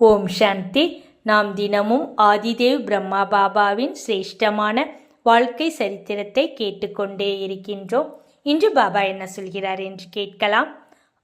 ஓம் சாந்தி. நாம் தினமும் ஆதிதேவ் பிரம்மா பாபாவின் சிரேஷ்டமான வாழ்க்கை சரித்திரத்தை கேட்டுக்கொண்டே இருக்கின்றோம். இன்று பாபா என்ன சொல்கிறார் என்று கேட்கலாம்.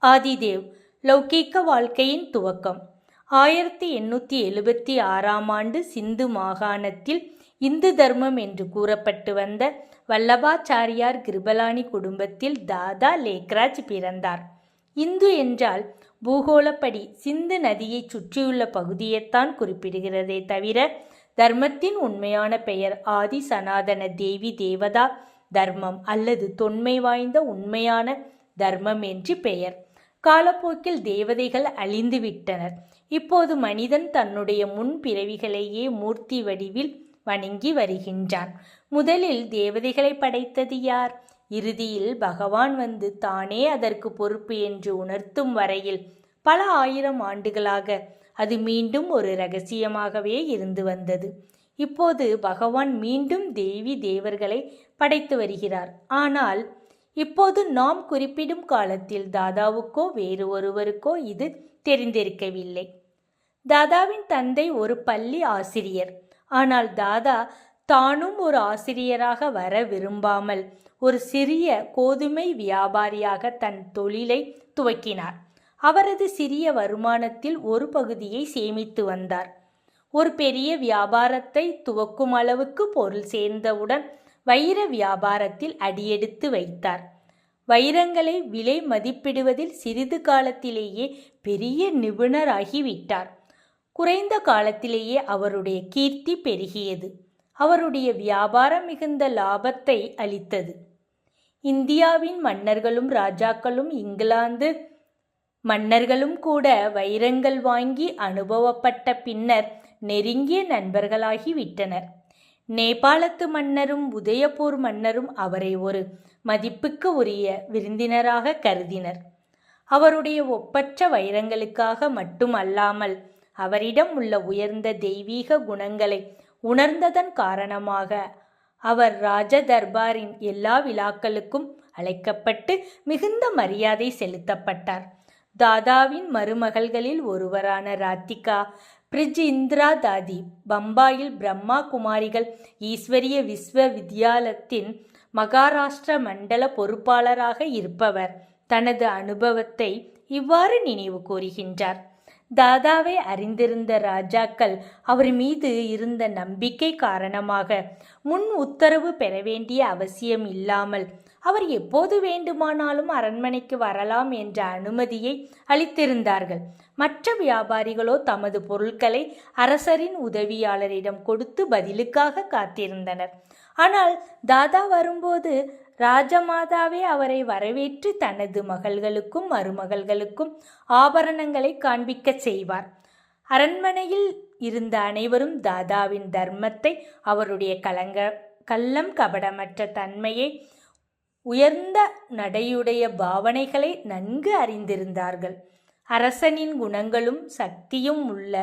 ஆதிதேவ் லௌகீக வாழ்க்கையின் துவக்கம். ஆயிரத்தி எண்ணூற்றி எழுபத்தி ஆறாம் ஆண்டு சிந்து மாகாணத்தில் இந்து தர்மம் என்று கூறப்பட்டு வந்த வல்லபாச்சாரியார் கிருபலானி குடும்பத்தில் தாதா லேக்ராஜ் பிறந்தார். இந்து என்றால் பூகோளப்படி சிந்து நதியைச் சுற்றியுள்ள பகுதியைத்தான் குறிப்பிடுகிறதே தவிர தர்மத்தின் உண்மையான பெயர் ஆதி சனாதன தேவி தேவதா தர்மம் அல்லது தொன்மை வாய்ந்த உண்மையான தர்மம் என்று பெயர். காலப்போக்கில் தேவதைகள் அழிந்து விட்டனர் இப்போது மனிதன் தன்னுடைய முன் பிறவிகளையே மூர்த்தி வடிவில் வணங்கி வருகின்றான். முதலில் தேவதைகளை படைத்தது யார்? இறுதியில் பகவான் வந்து தானே அதற்கு பொறுப்பு என்று உணர்த்தும் வரையில் பல ஆயிரம் ஆண்டுகளாக அது மீண்டும் ஒரு ரகசியமாகவே இருந்து வந்தது. இப்போது பகவான் மீண்டும் தேவி தேவர்களை படைத்து வருகிறார். ஆனால் இப்போது நாம் குறிப்பிடும் காலத்தில் தாதாவுக்கோ வேறு ஒருவருக்கோ இது தெரிந்திருக்கவில்லை. தாதாவின் தந்தை ஒரு பள்ளி ஆசிரியர். ஆனால் தாதா தானும் ஒரு ஆசிரியராக வர விரும்பாமல் ஒரு சிறிய கோதுமை வியாபாரியாக தன் தொழிலை துவக்கினார். அவரது சிறிய வருமானத்தில் ஒரு பகுதியை சேமித்து வந்தார். ஒரு பெரிய வியாபாரத்தை துவக்கும் அளவுக்கு பொருள் சேர்ந்தவுடன் வைர வியாபாரத்தில் அடியெடுத்து வைத்தார். வைரங்களை விலை மதிப்பிடுவதில் சிறிது காலத்திலேயே பெரிய நிபுணராகிவிட்டார். குறைந்த காலத்திலேயே அவருடைய கீர்த்தி பெருகியது. அவருடைய வியாபாரம் மிகுந்த லாபத்தை அளித்தது. இந்தியாவின் மன்னர்களும் ராஜாக்களும் இங்கிலாந்து மன்னர்களும் கூட வைரங்கள் வாங்கி அனுபவப்பட்ட பின்னர் நெருங்கிய நண்பர்களாகி விட்டனர். நேபாளத்து மன்னரும் உதயபூர் மன்னரும் அவரை ஒரு மதிப்புக்கு உரிய விருந்தினராக கருதினர். அவருடைய ஒப்பற்ற வைரங்களுக்காக மட்டுமல்லாமல் அவரிடம் உள்ள உயர்ந்த தெய்வீக குணங்களை உணர்ந்ததன் காரணமாக அவர் ராஜ தர்பாரின் எல்லா விழாக்களுக்கும் அழைக்கப்பட்டு மிகுந்த மரியாதை செலுத்தப்பட்டார். தாதாவின் மருமகள்களில் ஒருவரான ராத்திகா பிரிஜ் இந்திரா தாதி பம்பாயில் பிரம்மா குமாரிகள் ஈஸ்வரிய விஸ்வ வித்யாலயத்தின் மகாராஷ்டிர மண்டல பொறுப்பாளராக இருப்பவர். தனது அனுபவத்தை இவ்வாறு நினைவு கூறுகின்றார். தாதாவை அறிந்திருந்த ராஜாக்கள் அவர் மீது இருந்த நம்பிக்கை காரணமாக முன் உத்தரவு பெற வேண்டிய அவசியம் இல்லாமல் அவர் எப்போது வேண்டுமானாலும் அரண்மனைக்கு வரலாம் என்ற அனுமதியை அளித்திருந்தார்கள். மற்ற வியாபாரிகளோ தமது பொருட்களை அரசரின் உதவியாளரிடம் கொடுத்து பதிலுக்காக காத்திருந்தனர். ஆனால் தாதா வரும்போது ராஜமாதாவே அவரை வரவேற்று தனது மகள்களுக்கும் மருமகள்களுக்கும் ஆபரணங்களை காண்பிக்கச் செய்வார். அரண்மனையில் இருந்த அனைவரும் தாதாவின் தர்மத்தை அவருடைய கலங்க கள்ளம் கபடமற்ற தன்மையை உயர்ந்த நடையுடைய பாவனைகளை நன்கு அறிந்திருந்தார்கள். அரசனின் குணங்களும் சக்தியும் உள்ள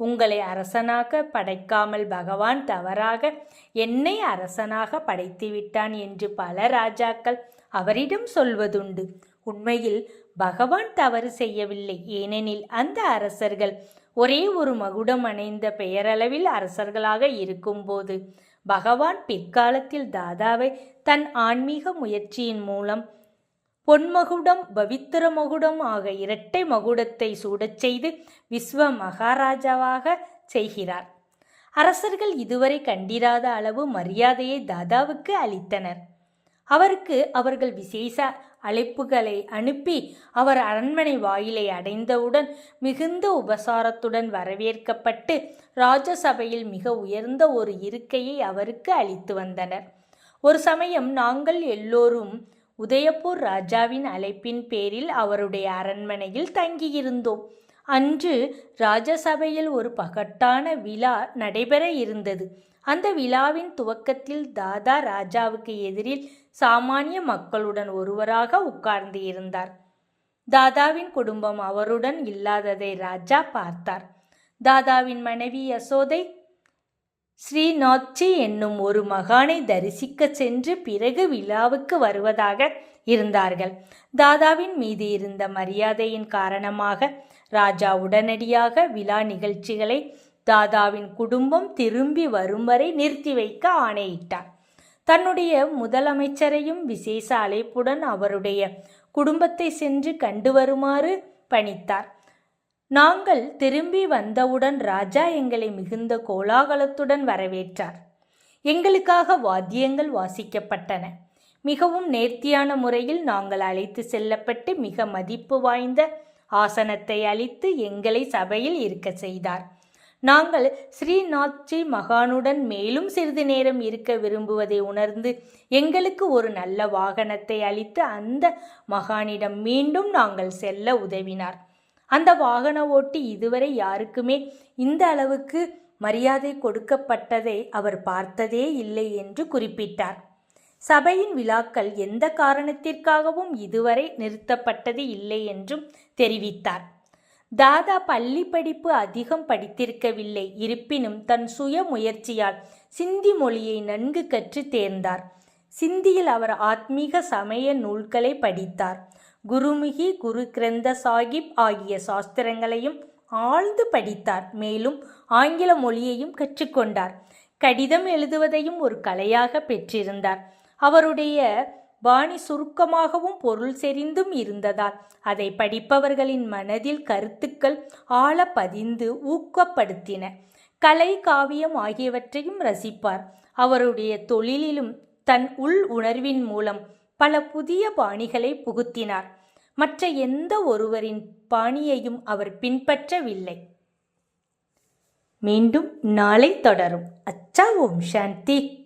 உங்களை அரசனாக படைக்காமல் பகவான் தவறாக என்னை அரசனாக படைத்துவிட்டான் என்று பல ராஜாக்கள் அவரிடம் சொல்வதுண்டு. உண்மையில் பகவான் தவறு செய்யவில்லை. ஏனெனில் அந்த அரசர்கள் ஒரே ஒரு மகுடம் அணைந்த பெயரளவில் அரசர்களாக இருக்கும்போது பகவான் பிற்காலத்தில் தாதாவை தன் ஆன்மீக முயற்சியின் மூலம் பொன்மகுடம் பவித்திர மகுடம் ஆக இரட்டை மகுடத்தை சூடச் செய்து விஸ்வ மகாராஜாவாக செய்கிறார். அரசர்கள் இதுவரை கண்டிராத அளவு மரியாதையை தாதாவுக்கு அளித்தனர். அவருக்கு அவர்கள் விசேஷ அழைப்புகளை அனுப்பி அவர் அரண்மனை வாயிலை அடைந்தவுடன் மிகுந்த உபசாரத்துடன் வரவேற்கப்பட்டு ராஜசபையில் மிக உயர்ந்த ஒரு இருக்கையை அவருக்கு அளித்து வந்தனர். ஒரு சமயம் நாங்கள் எல்லோரும் உதயபூர் ராஜாவின் அழைப்பின் பேரில் அவருடைய அரண்மனையில் தங்கியிருந்தோம். அன்று ராஜசபையில் ஒரு பகட்டான விழா நடைபெற இருந்தது. அந்த விழாவின் துவக்கத்தில் தாதா ராஜாவுக்கு எதிரில் சாமானிய மக்களுடன் ஒருவராக உட்கார்ந்து இருந்தார். தாதாவின் குடும்பம் அவருடன் இல்லாததை ராஜா பார்த்தார். தாதாவின் மனைவி யசோதை ஸ்ரீநாத்ஜி என்னும் ஒரு மகானை தரிசிக்க சென்று பிறகு விழாவுக்கு வருவதாக இருந்தார்கள். தாதாவின் மீது இருந்த மரியாதையின் காரணமாக ராஜா உடனடியாக விழா நிகழ்ச்சிகளை தாதாவின் குடும்பம் திரும்பி வரும் வரை நிறுத்தி வைக்க ஆணையிட்டார். தன்னுடைய முதலமைச்சரையும் விசேஷ அழைப்புடன் அவருடைய குடும்பத்தை சென்று கண்டு வருமாறு பணித்தார். நாங்கள் திரும்பி வந்தவுடன் ராஜா எங்களை மிகுந்த கோலாகலத்துடன் வரவேற்றார். எங்களுக்காக வாத்தியங்கள் வாசிக்கப்பட்டன. மிகவும் நேர்த்தியான முறையில் நாங்கள் அழைத்து செல்லப்பட்டு மிக மதிப்பு வாய்ந்த ஆசனத்தை அளித்து எங்களை சபையில் இருக்க செய்தார். நாங்கள் ஸ்ரீநாத்ஜி மகானுடன் மேலும் சிறிது நேரம் இருக்க விரும்புவதை உணர்ந்து எங்களுக்கு ஒரு நல்ல வாகனத்தை அளித்து அந்த மகானிடம் மீண்டும் நாங்கள் செல்ல உதவினார். அந்த வாகன ஓட்டி இதுவரை யாருக்குமே இந்த அளவுக்கு மரியாதை கொடுக்கப்பட்டதை அவர் பார்த்ததே இல்லை என்று குறிப்பிட்டார். சபையின் விழாக்கள் எந்த காரணத்திற்காகவும் இதுவரை நிறுத்தப்பட்டது இல்லை என்றும் தெரிவித்தார். தாதா பள்ளி படிப்பு அதிகம் படித்திருக்கவில்லை. இருப்பினும் தன் சுய முயற்சியால் சிந்தி மொழியை நன்கு கற்று தேர்ந்தார். சிந்தியில் அவர் ஆத்மீக சமய நூல்களை படித்தார். குருமுகி குரு கிரந்த சாகிப் ஆகிய சாஸ்திரங்களையும் ஆழ்ந்து படித்தார். மேலும் ஆங்கில மொழியையும் கற்றுக்கொண்டார். கடிதம் எழுதுவதையும் ஒரு கலையாக பெற்றிருந்தார். அவருடைய பாணி சுருக்கமாகவும் பொருள் செறிந்தும் இருந்ததால் அதை படிப்பவர்களின் மனதில் கருத்துக்கள் ஆழ பதிந்து ஊக்கப்படுத்தின. கலை காவியம் ஆகியவற்றையும் ரசிப்பார். அவருடைய தொழிலிலும் தன் உள் உணர்வின் மூலம் பல புதிய பாணிகளை புகுத்தினார். மற்ற எந்த ஒருவரின் பாணியையும் அவர் பின்பற்றவில்லை. மீண்டும் நாளை தொடரும். அச்சா ஓம் சாந்தி.